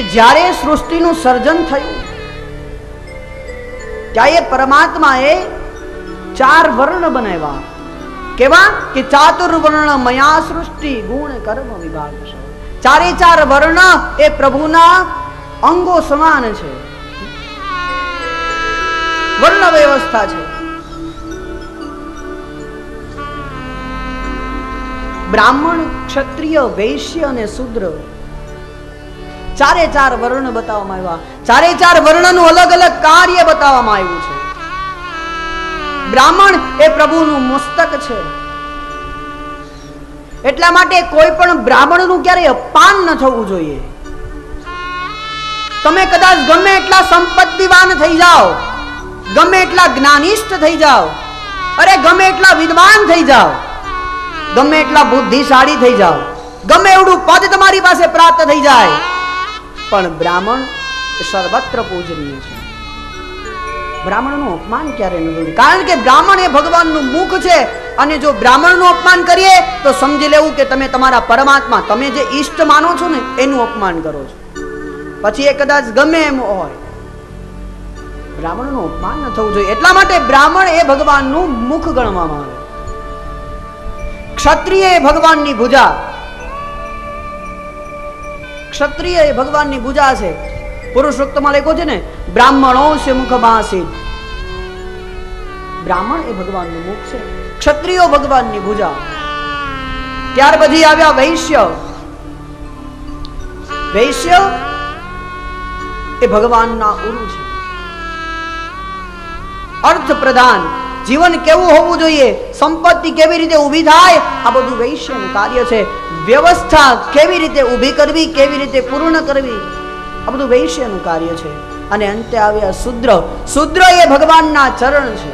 કે જ્યારે સૃષ્ટિનું સર્જન થયું, ત્યારે પરમાત્માએ ચાર વર્ણ બનાવ્યા. કેવા? કે ચાતુર્વર્ણ મયા સૃષ્ટિ, ગુણ, કર્મ, વિભાગ. ચારે ચાર વર્ણ એ પ્રભુના અંગો સમાન છે. વર્ણ વ્યવસ્થા છે. બ્રાહ્મણ, ક્ષત્રિય, વૈશ્ય અને શુદ્ર ચારે ચાર વર્ણ બતાવવામાં આવ્યા. ચારે ચાર વર્ણનું અલગ અલગ કાર્ય બતાવવામાં આવ્યું છે. બ્રાહ્મણ એ પ્રભુનું મસ્તક છે. એટલા માટે કોઈ પણ બ્રાહ્મણનું ક્યારેય અપમાન ન થવું જોઈએ. તમે કદાચ ગમે એટલા સંપત્તિવાન થઈ જાઓ, ગમે એટલા જ્ઞાનિષ્ઠ થઈ જાઓ, અરે ગમે એટલા વિદ્વાન થઈ જાઓ, ગમે એટલા બુદ્ધિશાળી થઈ જાઓ, ગમે એવડું પદ તમારી પાસે પ્રાપ્ત થઈ જાય પણ બ્રાહ્મણ સર્વત્ર પૂજનીય છે. બ્રાહ્મણનું અપમાન ક્યારે ન કરવું કારણ કે બ્રાહ્મણ એ ભગવાનનું મુખ છે અને જો બ્રાહ્મણનું અપમાન કરીએ, તો સમજી લેવું કે તમે તમારા પરમાત્મા, તમે જે ઈષ્ટ માનો છો ને, એનું અપમાન કરો છો. પછી એ કદાચ ગમે એમ હોય. બ્રાહ્મણનું અપમાન ન થવું જોઈએ. એટલા માટે બ્રાહ્મણ એ ભગવાનનું મુખ ગણવામાં આવે. ક્ષત્રિય એ ભગવાનની ભુજા. ક્ષત્રિય એ ભગવાનની પૂજા છે. પુરુષોત્તમાં લખ્યો છે ને, બ્રાહ્મણો છે મુખમાસી બ્રાહ્મણ એ ભગવાનનું મુખ છે. ક્ષત્રિયો ભગવાનની પૂજા. ત્યાર પછી આવ્યા વૈશ્ય. વૈશ્ય એ ભગવાનના ઉરુ છે. અર્થ પ્રધાન જીવન કેવું હોવું જોઈએ? સંપત્તિ કેવી રીતે ઊભી થાય? આ બધું વૈશ્યનું કાર્ય છે. વ્યવસ્થા કેવી રીતે ઊભી કરવી, કેવી રીતે પૂર્ણ કરવી, આ બધું વૈશ્યનું કાર્ય છે. અને અંતે આવ્યા શુદ્ર. શુદ્ર એ ભગવાનના ચરણ છે.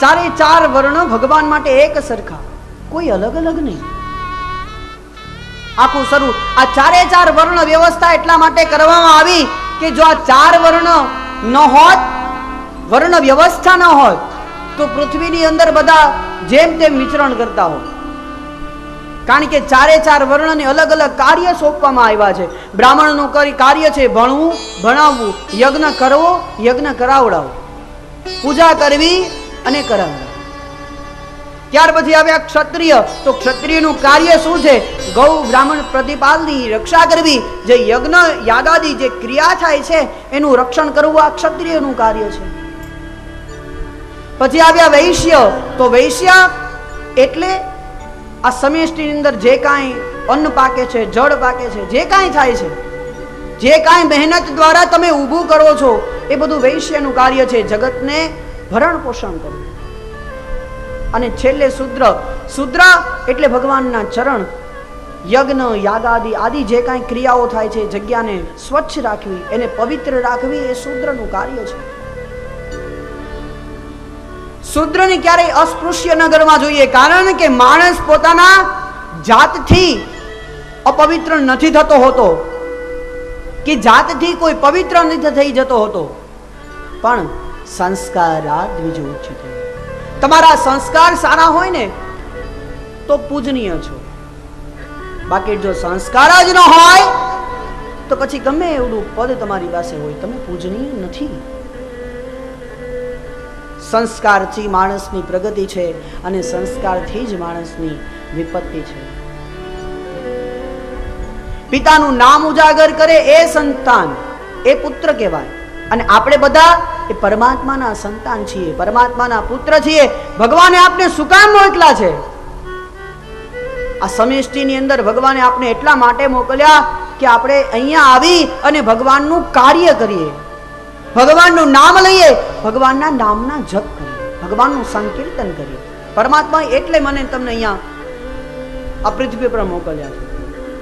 ચારે ચાર વર્ણ ભગવાન માટે એક સરખા. કોઈ અલગ અલગ નહીં. આખું શરૂ. આ ચારે ચાર વર્ણ વ્યવસ્થા એટલા માટે કરવામાં આવી કે જો આ ચાર વર્ણ ન હોત, વર્ણ વ્યવસ્થા ન હોત તો પૃથ્વીની અંદર બધા જેમ તેમ વિચરણ કરતા હોય. કારણ કે ચારે ચાર વર્ણને અલગ અલગ કાર્ય સોંપવામાં આવ્યા છે. બ્રાહ્મણનું કરી- કાર્ય છે ભણવું, ભણાવવું, યજ્ઞ કરવો, યજ્ઞ કરાવડાવો પૂજા કરવી અને કરાવવી ત્યાર પછી આવ્યા ક્ષત્રિય. તો ક્ષત્રિયનું કાર્ય શું છે? ગૌ બ્રાહ્મણ પ્રતિપાલની રક્ષા કરવી. જે યજ્ઞ યાગાદી જે ક્રિયા થાય છે, એનું રક્ષણ કરવું આ ક્ષત્રિયનું કાર્ય છે. પછી આવ્યા વૈશ્ય. તો વૈશ્ય એટલે આ સમષ્ટિની અંદર જે કાંઈ અન્ન પાકે છે, જળ પાકે છે, જે કાંઈ થાય છે, જે કાંઈ મહેનત દ્વારા તમે ઊભું કરો છો, એ બધું વૈશ્યનું કાર્ય છે. જગતને ભરણ પોષણ કરવું. અને છેલ્લે શુદ્ર. શુદ્ર એટલે ભગવાનના ચરણ. યજ્ઞ, યાગાદિ આદિ જે કાંઈ ક્રિયાઓ થાય છે, જગ્યાને સ્વચ્છ રાખવી, એને પવિત્ર રાખવી એ શુદ્રનું કાર્ય છે. શુદ્રને ક્યારેય અસ્પૃશ્ય ન ગણવા જોઈએ, કારણ કે માણસ પોતાના જાતથી અપવિત્ર નથી થતો હોતો, કે જાતથી કોઈ પવિત્ર નથી થઈ જતો હોતો. પણ સંસ્કારાદ વિજોચિત તમારા સંસ્કાર સારા હોય ને, તો પૂજનીય છો. બાકી જો સંસ્કાર જ ન હોય, તો પછી ગમે એવડું પદ તમારી પાસે હોય, તમે પૂજનીય નથી. સંસ્કારથી માણસની પ્રગતિ છે અને સંસ્કારથી જ માણસની વિપત્તિ છે. પિતાનું નામ ઉજાગર કરે એ સંતાન, એ પુત્ર કહેવાય. અને આપણે બધા એ પરમાત્માના સંતાન છીએ, પરમાત્માના પુત્ર છીએ. ભગવાને આપને શું કામ મોકલા છે? આ સમષ્ટિની અંદર ભગવાને આપને એટલા માટે મોકલ્યા કે આપણે અહીંયા આવી અને ભગવાનનું કાર્ય કરીએ. ભગવાનનું નામ લઈએ. ભગવાનના નામના જપ કરીએ. ભગવાનનું સંકીર્તન કરીએ. પરમાત્મા એટલે મને તમને અહીંયા આ પૃથ્વી પર મોકલ્યા છે.